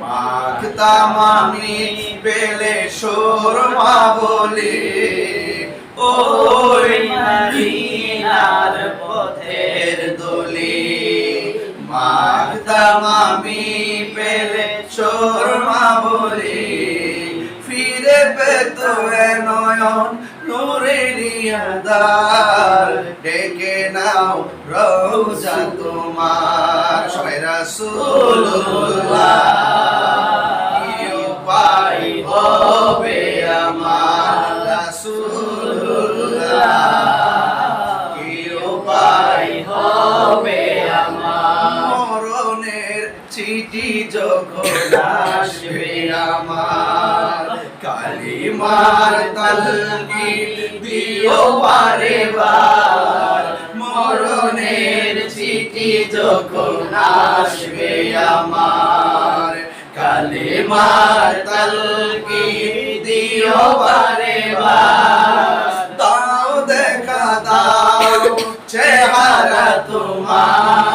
মাখতাম আমি পেলে সোরমা বলি ওই মদিনার পথের দলি মাখতাম আমি পেলে বলে ফিরে পেত নয়ন নূরের আদার ডেকে নাও রৌজা তোমার। সবাই রাসূলুল্লাহ কি চিঠি যখন আসবে আমার, কালিমার তালকি দিও বারে বার মরণের চিঠি যখন আসবে আমার, কালিমার তালকি দিও বারে বার দাও দেখা, দাও চেহারা তোমার।